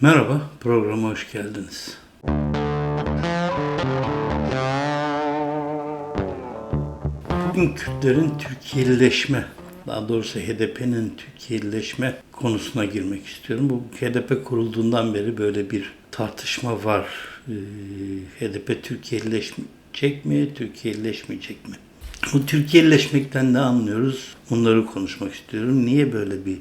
Merhaba, programa hoş geldiniz. Bugün Kürtlerin Türkiye'lileşme, daha doğrusu HDP'nin Türkiye'lileşme konusuna girmek istiyorum. Bu HDP kurulduğundan beri böyle bir tartışma var. Ee, HDP Türkiye'lileşecek mi, Türkiye'lileşmeyecek mi? Bu Türkiye'lileşmekten ne anlıyoruz? Bunları konuşmak istiyorum. Niye böyle bir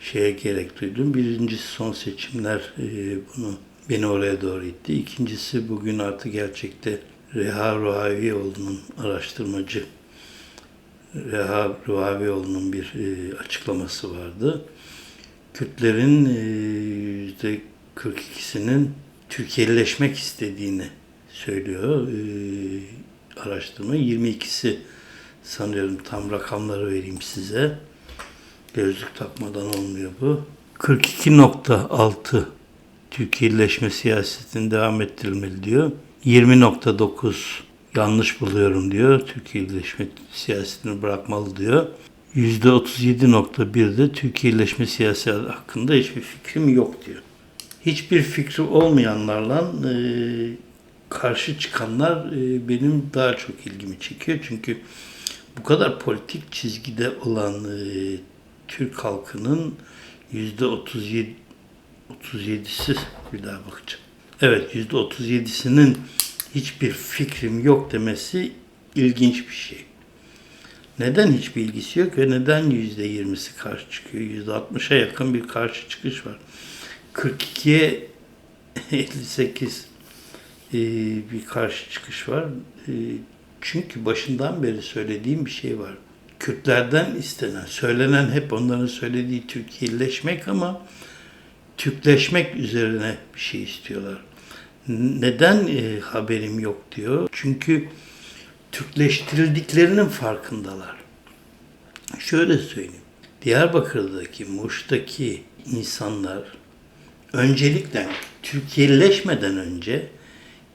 şeye gerek duydum. Birincisi son seçimler e, bunu beni oraya doğru itti. İkincisi bugün artık gerçekte Reha Ruhavioğlu'nun araştırmacı Reha Ruhavioğlu'nun bir e, açıklaması vardı. Kürtlerin e, yüzde 42'sinin Türkiye'leşmek istediğini söylüyor e, araştırma. 22'si sanıyorum tam rakamları vereyim size. Gözlük takmadan olmuyor bu. 42.6 Türkiye'leşme siyasetini devam ettirilmeli diyor. 20.9 yanlış buluyorum diyor. Türkiye'leşme siyasetini bırakmalı diyor. %37.1 de Türkiye'leşme siyaseti hakkında hiçbir fikrim yok diyor. Hiçbir fikri olmayanlarla e, karşı çıkanlar e, benim daha çok ilgimi çekiyor. Çünkü bu kadar politik çizgide olan e, Türk halkının yüzde 37 37'si bir daha bakacağım. Evet yüzde 37'sinin hiçbir fikrim yok demesi ilginç bir şey. Neden hiçbir ilgisi yok ve neden yüzde 20'si karşı çıkıyor? Yüzde 60'a yakın bir karşı çıkış var. 42'ye 58 e, bir karşı çıkış var. E, çünkü başından beri söylediğim bir şey var. Kürtlerden istenen, söylenen hep onların söylediği Türkiye'leşmek ama Türkleşmek üzerine bir şey istiyorlar. Neden e, haberim yok diyor. Çünkü Türkleştirildiklerinin farkındalar. Şöyle söyleyeyim. Diyarbakır'daki, Muş'taki insanlar öncelikle Türkiye'leşmeden önce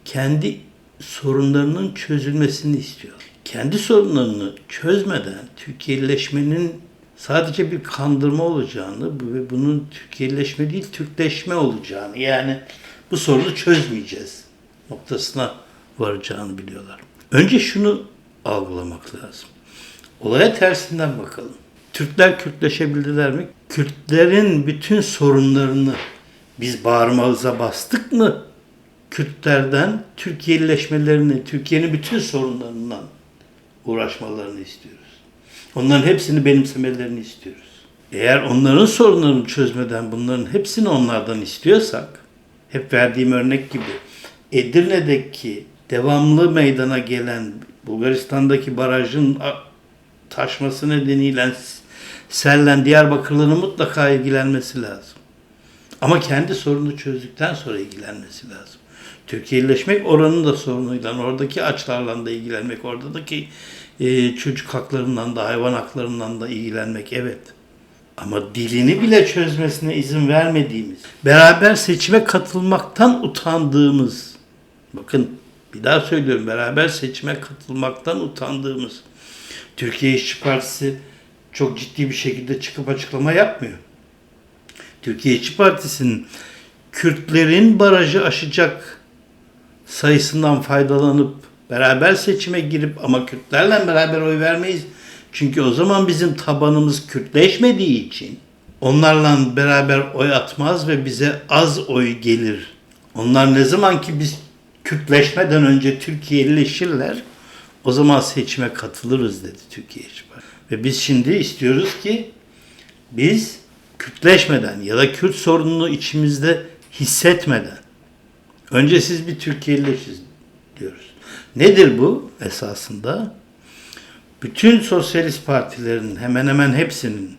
kendi sorunlarının çözülmesini istiyor. Kendi sorunlarını çözmeden Türkiye'leşmenin sadece bir kandırma olacağını ve bunun Türkiye'leşme değil Türkleşme olacağını yani bu sorunu çözmeyeceğiz noktasına varacağını biliyorlar. Önce şunu algılamak lazım. Olaya tersinden bakalım. Türkler Kürtleşebildiler mi? Kürtlerin bütün sorunlarını biz bağrımıza bastık mı? Kürtlerden Türkiye'lileşmelerini, Türkiye'nin bütün sorunlarından uğraşmalarını istiyoruz. Onların hepsini benimsemelerini istiyoruz. Eğer onların sorunlarını çözmeden bunların hepsini onlardan istiyorsak, hep verdiğim örnek gibi Edirne'deki devamlı meydana gelen Bulgaristan'daki barajın taşması nedeniyle sellen Diyarbakırlı'nın mutlaka ilgilenmesi lazım. Ama kendi sorunu çözdükten sonra ilgilenmesi lazım. Türkiye'leşmek oranın da sorunuyla, oradaki açlarla da ilgilenmek, oradaki e, çocuk haklarından da, hayvan haklarından da ilgilenmek evet. Ama dilini bile çözmesine izin vermediğimiz, beraber seçime katılmaktan utandığımız, bakın bir daha söylüyorum, beraber seçime katılmaktan utandığımız, Türkiye İşçi Partisi çok ciddi bir şekilde çıkıp açıklama yapmıyor. Türkiye İşçi Partisi'nin Kürtlerin barajı aşacak sayısından faydalanıp beraber seçime girip ama Kürtlerle beraber oy vermeyiz. Çünkü o zaman bizim tabanımız Kürtleşmediği için onlarla beraber oy atmaz ve bize az oy gelir. Onlar ne zaman ki biz Kürtleşmeden önce Türkiye'lileşirler o zaman seçime katılırız dedi Türkiye Ve biz şimdi istiyoruz ki biz Kürtleşmeden ya da Kürt sorununu içimizde hissetmeden önce siz bir Türkiye'lileşiz diyoruz. Nedir bu esasında? Bütün sosyalist partilerin hemen hemen hepsinin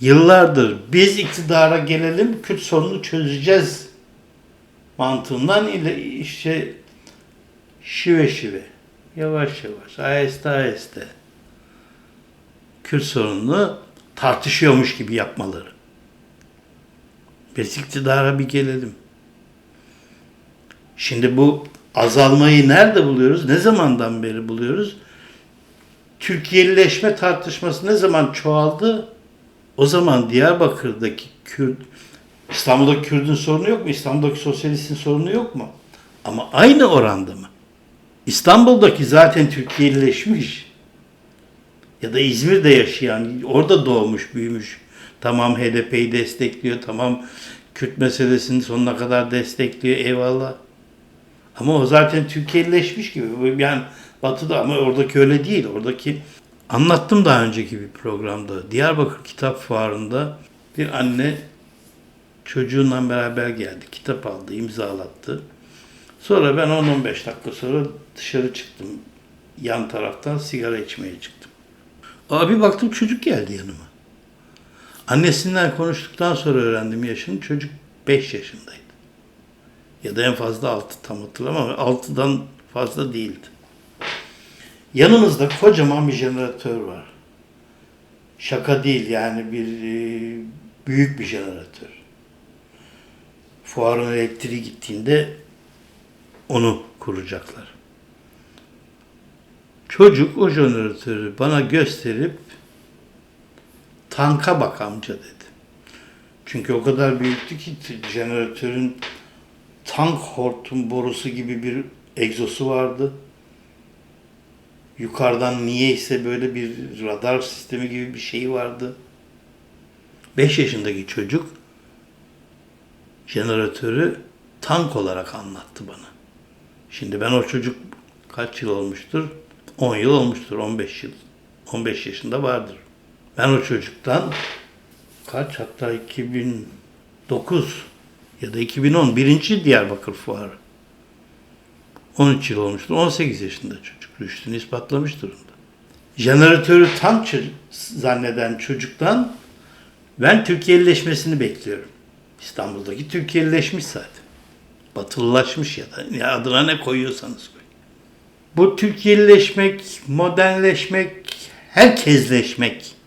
yıllardır biz iktidara gelelim Kürt sorunu çözeceğiz mantığından ile işte şive şive yavaş yavaş aheste aheste Kürt sorununu tartışıyormuş gibi yapmaları. Biz iktidara bir gelelim. Şimdi bu azalmayı nerede buluyoruz? Ne zamandan beri buluyoruz? Türkiye'lileşme tartışması ne zaman çoğaldı? O zaman Diyarbakır'daki Kürt İstanbul'daki Kürdün sorunu yok mu? İstanbul'daki sosyalistin sorunu yok mu? Ama aynı oranda mı? İstanbul'daki zaten Türkiye'lileşmiş. Ya da İzmir'de yaşayan, orada doğmuş, büyümüş. Tamam HDP'yi destekliyor, tamam Kürt meselesini sonuna kadar destekliyor, eyvallah. Ama o zaten Türkiye'lileşmiş gibi. Yani Batı'da ama oradaki öyle değil. Oradaki anlattım daha önceki bir programda. Diyarbakır Kitap Fuarı'nda bir anne çocuğunla beraber geldi. Kitap aldı, imzalattı. Sonra ben 10-15 dakika sonra dışarı çıktım. Yan taraftan sigara içmeye çıktım. Abi baktım çocuk geldi yanıma. Annesinden konuştuktan sonra öğrendim yaşını. Çocuk 5 yaşındaydı. Ya da en fazla 6 tam hatırlamam. 6'dan fazla değildi. Yanımızda kocaman bir jeneratör var. Şaka değil yani bir e, büyük bir jeneratör. Fuarın elektriği gittiğinde onu kuracaklar. Çocuk o jeneratörü bana gösterip tanka bak amca dedi. Çünkü o kadar büyüktü ki jeneratörün tank hortum borusu gibi bir egzosu vardı. Yukarıdan niyeyse böyle bir radar sistemi gibi bir şey vardı. 5 yaşındaki çocuk jeneratörü tank olarak anlattı bana. Şimdi ben o çocuk kaç yıl olmuştur? 10 yıl olmuştur, 15 yıl. 15 yaşında vardır. Ben o çocuktan kaç hatta 2009 ya da 2010 birinci Diyarbakır Fuarı. 13 yıl olmuştur. 18 yaşında çocuk. Rüştünü ispatlamış durumda. Jeneratörü tank zanneden çocuktan ben Türkiye'lileşmesini bekliyorum. İstanbul'daki Türkiye'lileşmiş zaten. Batılılaşmış ya da ya adına ne koyuyorsanız koyun. Bu Türkiye'lileşmek, modernleşmek, herkesleşmek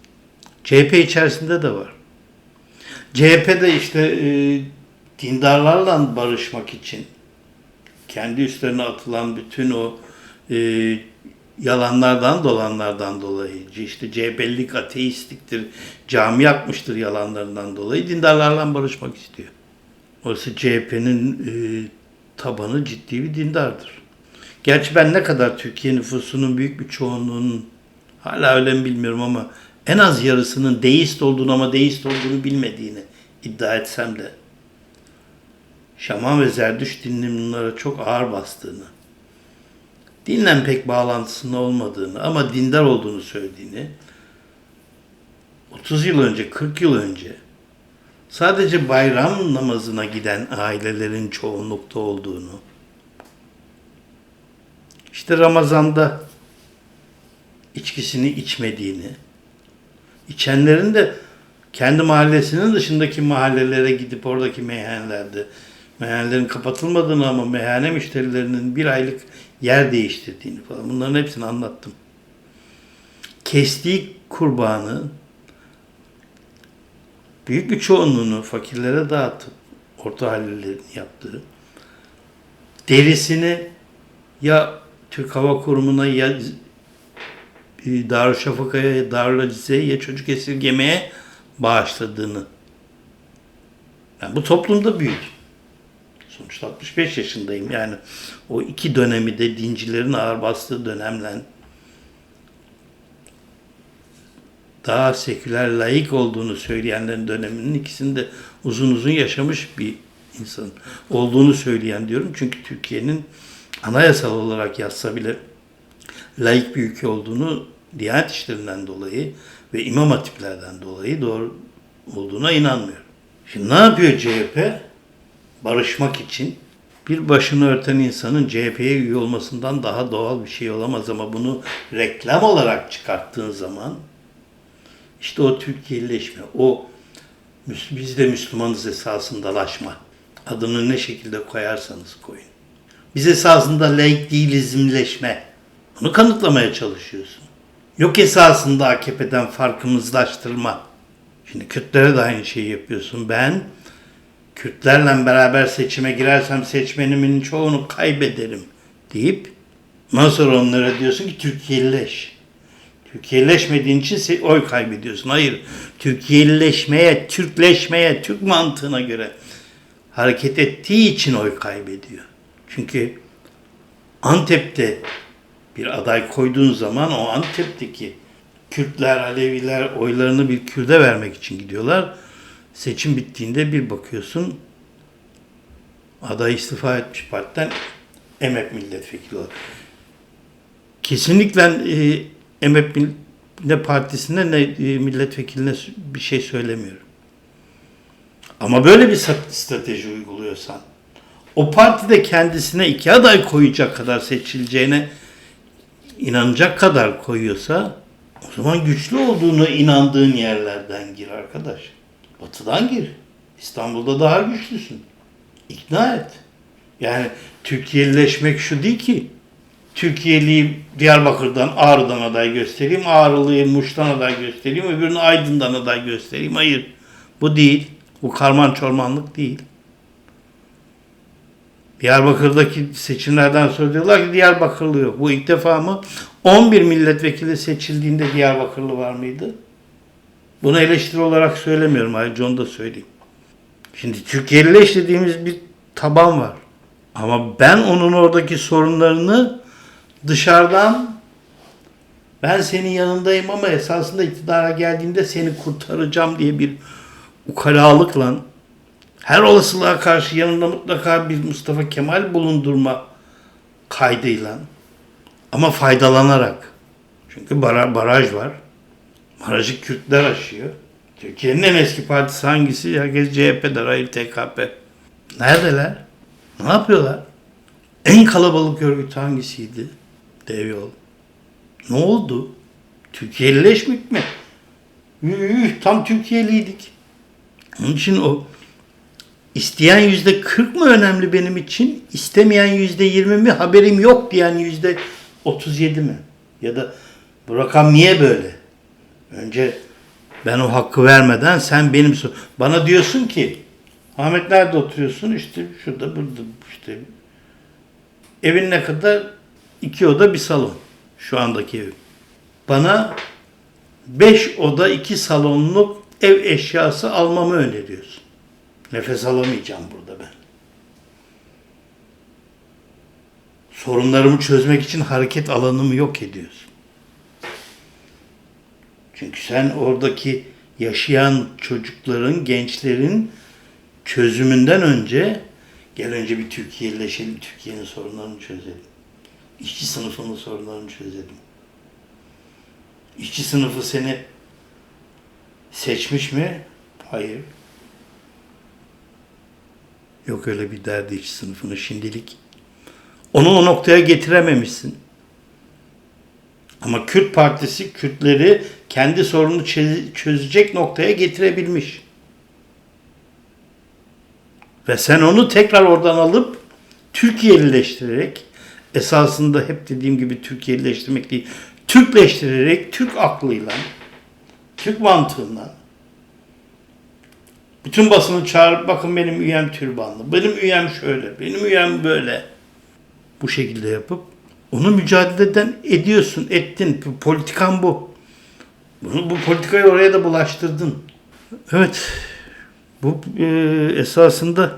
CHP içerisinde de var. CHP'de işte e, dindarlarla barışmak için kendi üstlerine atılan bütün o e, yalanlardan dolanlardan dolayı işte CHP'lilik ateistliktir, cami yakmıştır yalanlarından dolayı dindarlarla barışmak istiyor. Oysa CHP'nin e, tabanı ciddi bir dindardır. Gerçi ben ne kadar Türkiye nüfusunun büyük bir çoğunluğunun hala öyle mi bilmiyorum ama en az yarısının deist olduğunu ama deist olduğunu bilmediğini iddia etsem de Şaman ve Zerdüş dininin bunlara çok ağır bastığını, dinle pek bağlantısının olmadığını ama dindar olduğunu söylediğini, 30 yıl önce, 40 yıl önce sadece bayram namazına giden ailelerin çoğunlukta olduğunu, işte Ramazan'da içkisini içmediğini, içenlerin de kendi mahallesinin dışındaki mahallelere gidip oradaki meyhanelerde meyhanelerin kapatılmadığını ama meyhane müşterilerinin bir aylık yer değiştirdiğini falan bunların hepsini anlattım. Kestiği kurbanı büyük bir çoğunluğunu fakirlere dağıtıp orta hallilerin yaptığı derisini ya Türk Hava Kurumu'na ya Darüşşafaka'ya ya Darülaciz'e ya çocuk esirgemeye bağışladığını yani bu toplumda büyüdüm. Sonuçta 65 yaşındayım. Yani o iki dönemi de dincilerin ağır bastığı dönemle daha seküler, layık olduğunu söyleyenlerin döneminin ikisinde uzun uzun yaşamış bir insan olduğunu söyleyen diyorum. Çünkü Türkiye'nin anayasal olarak yazsa bile layık bir ülke olduğunu Diyanet işlerinden dolayı ve imam hatiplerden dolayı doğru olduğuna inanmıyorum. Şimdi ne yapıyor CHP? Barışmak için bir başını örten insanın CHP'ye üye olmasından daha doğal bir şey olamaz ama bunu reklam olarak çıkarttığın zaman işte o Türkiye'lileşme, o biz de Müslümanız esasındalaşma adını ne şekilde koyarsanız koyun. Biz esasında laik değilizmleşme. Bunu kanıtlamaya çalışıyorsun. Yok esasında AKP'den farkımızlaştırma. Şimdi Kürtlere de aynı şeyi yapıyorsun. Ben Kürtlerle beraber seçime girersem seçmenimin çoğunu kaybederim deyip ondan sonra onlara diyorsun ki Türkiye'lileş. Türkiye'leşmediğin için oy kaybediyorsun. Hayır. Türkiye'leşmeye, Türkleşmeye, Türk mantığına göre hareket ettiği için oy kaybediyor. Çünkü Antep'te bir aday koyduğun zaman o Antep'teki Kürtler, Aleviler oylarını bir Kürt'e vermek için gidiyorlar. Seçim bittiğinde bir bakıyorsun aday istifa etmiş partiden emek milletvekili olarak. Kesinlikle e, Mil- ne partisine ne e, milletvekiline bir şey söylemiyorum. Ama böyle bir strateji uyguluyorsan o partide kendisine iki aday koyacak kadar seçileceğine inanacak kadar koyuyorsa o zaman güçlü olduğunu inandığın yerlerden gir arkadaş. Batıdan gir. İstanbul'da daha güçlüsün. İkna et. Yani Türkiye'lileşmek şu değil ki. Türkiye'liyi Diyarbakır'dan, Ağrı'dan aday göstereyim. Ağrı'lıyı Muş'tan aday göstereyim. Öbürünü Aydın'dan aday göstereyim. Hayır. Bu değil. Bu karman çormanlık değil. Diyarbakır'daki seçimlerden sonra diyorlar ki Diyarbakırlı yok. Bu ilk defa mı? 11 milletvekili seçildiğinde Diyarbakırlı var mıydı? Bunu eleştiri olarak söylemiyorum. Ayrıca onu da söyleyeyim. Şimdi Türkiye'lileş dediğimiz bir taban var. Ama ben onun oradaki sorunlarını dışarıdan ben senin yanındayım ama esasında iktidara geldiğimde seni kurtaracağım diye bir ukalalıkla her olasılığa karşı yanında mutlaka bir Mustafa Kemal bulundurma kaydıyla ama faydalanarak. Çünkü bara- baraj var. Barajı Kürtler aşıyor. Türkiye'nin en eski partisi hangisi? Herkes CHP der, hayır TKP. Neredeler? Ne yapıyorlar? En kalabalık örgüt hangisiydi? Dev yol. Ne oldu? Türkiye'lileşmek mi? Üh, tam Türkiye'liydik. Onun için o isteyen yüzde 40 mı önemli benim için? İstemeyen yüzde 20 mi? Haberim yok diyen yüzde 37 mi? Ya da bu rakam niye böyle? Önce ben o hakkı vermeden sen benim bana diyorsun ki Ahmet nerede oturuyorsun? İşte şurada burada işte evin ne kadar? İki oda bir salon. Şu andaki evim. Bana beş oda iki salonluk ev eşyası almamı öneriyorsun. Nefes alamayacağım burada ben. Sorunlarımı çözmek için hareket alanımı yok ediyorsun. Çünkü sen oradaki yaşayan çocukların, gençlerin çözümünden önce gel önce bir Türkiye'leşelim, Türkiye'nin sorunlarını çözelim. İşçi sınıfının sorunlarını çözelim. İşçi sınıfı seni seçmiş mi? Hayır. Yok öyle bir derdi işçi sınıfını şimdilik. Onu o noktaya getirememişsin. Ama Kürt Partisi Kürtleri kendi sorununu çöz- çözecek noktaya getirebilmiş. Ve sen onu tekrar oradan alıp Türkiye'lileştirerek esasında hep dediğim gibi Türkiye'lileştirmek değil, Türkleştirerek Türk aklıyla, Türk mantığından bütün basını çağırıp bakın benim üyem türbanlı, benim üyem şöyle, benim üyem böyle. Bu şekilde yapıp onu mücadeleden ediyorsun, ettin. Politikan bu. Bunu, bu politikayı oraya da bulaştırdın. Evet. Bu e, esasında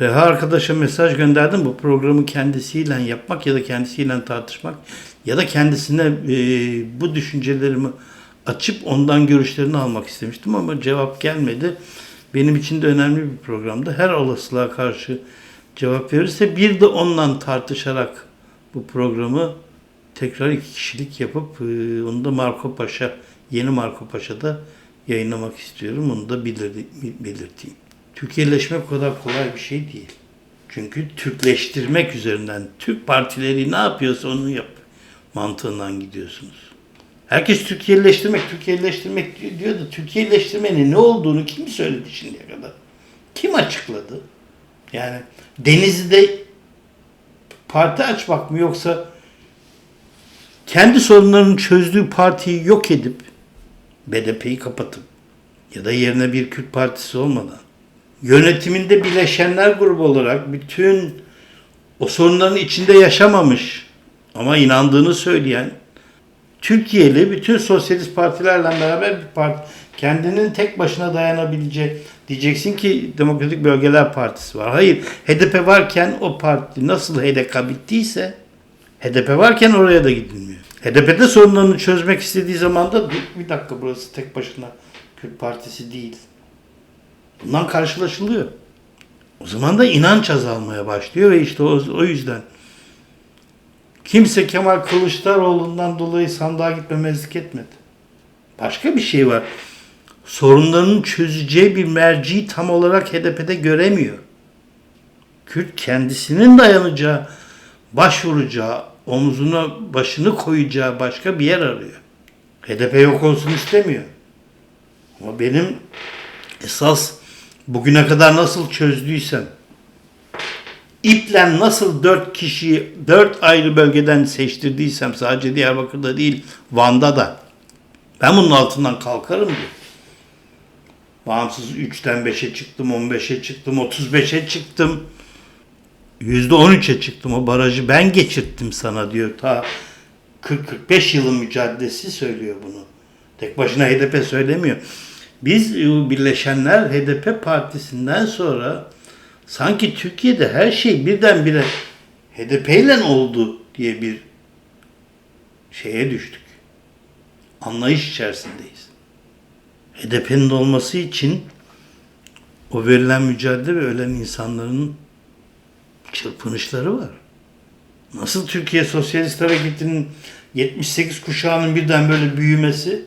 Reha arkadaşa mesaj gönderdim. Bu programı kendisiyle yapmak ya da kendisiyle tartışmak ya da kendisine e, bu düşüncelerimi açıp ondan görüşlerini almak istemiştim ama cevap gelmedi. Benim için de önemli bir programdı. Her olasılığa karşı cevap verirse bir de onunla tartışarak bu programı tekrar iki kişilik yapıp e, onu da Marco Paşa, yeni Marco Paşa'da yayınlamak istiyorum. Onu da belirteyim. Türkiye'leşmek o kadar kolay bir şey değil. Çünkü Türkleştirmek üzerinden Türk partileri ne yapıyorsa onu yap mantığından gidiyorsunuz. Herkes Türkiye'leştirmek, Türkiye'leştirmek diyor- da Türkiye'leştirmenin ne olduğunu kim söyledi şimdiye kadar? Kim açıkladı? Yani Denizli'de parti açmak mı yoksa kendi sorunlarını çözdüğü partiyi yok edip BDP'yi kapatıp ya da yerine bir Kürt partisi olmadan yönetiminde bileşenler grubu olarak bütün o sorunların içinde yaşamamış ama inandığını söyleyen Türkiye'li bütün sosyalist partilerle beraber bir parti kendinin tek başına dayanabileceği diyeceksin ki Demokratik Bölgeler Partisi var. Hayır, HDP varken o parti nasıl HDK bittiyse HDP varken oraya da gidilmiyor. HDP'de sorunlarını çözmek istediği zaman da "Dur, bir dakika burası tek başına Kürt Partisi değil. Bundan karşılaşılıyor. O zaman da inanç azalmaya başlıyor ve işte o, o yüzden kimse Kemal Kılıçdaroğlu'ndan dolayı sandığa gitmemezlik etmedi. Başka bir şey var. Sorunlarını çözeceği bir merci tam olarak HDP'de göremiyor. Kürt kendisinin dayanacağı, başvuracağı, omzuna başını koyacağı başka bir yer arıyor. HDP yok olsun istemiyor. Ama benim esas bugüne kadar nasıl çözdüysem, iple nasıl dört kişiyi dört ayrı bölgeden seçtirdiysem sadece Diyarbakır'da değil Van'da da ben bunun altından kalkarım diyor. Bağımsız 3'ten 5'e çıktım, 15'e çıktım, 35'e çıktım. %13'e çıktım. O barajı ben geçirttim sana diyor. Ta 40-45 yılın mücadelesi söylüyor bunu. Tek başına HDP söylemiyor. Biz e, birleşenler HDP partisinden sonra sanki Türkiye'de her şey birdenbire HDP ile oldu diye bir şeye düştük. Anlayış içerisindeyiz. HDP'nin olması için o verilen mücadele ve ölen insanların çırpınışları var. Nasıl Türkiye Sosyalist Hareketi'nin 78 kuşağının birden böyle büyümesi?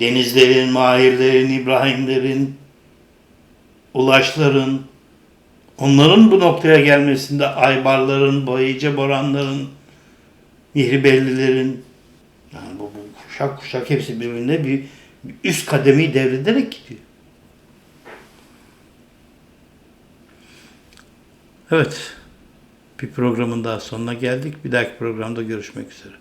Denizlerin, Mahirlerin, İbrahimlerin, Ulaşların, onların bu noktaya gelmesinde Aybarların, Bayice Boranların, Mihribellilerin, yani bu, bu kuşak kuşak hepsi birbirine bir, bir üst kademeyi devrederek gidiyor. Evet. Bir programın daha sonuna geldik. Bir dahaki programda görüşmek üzere.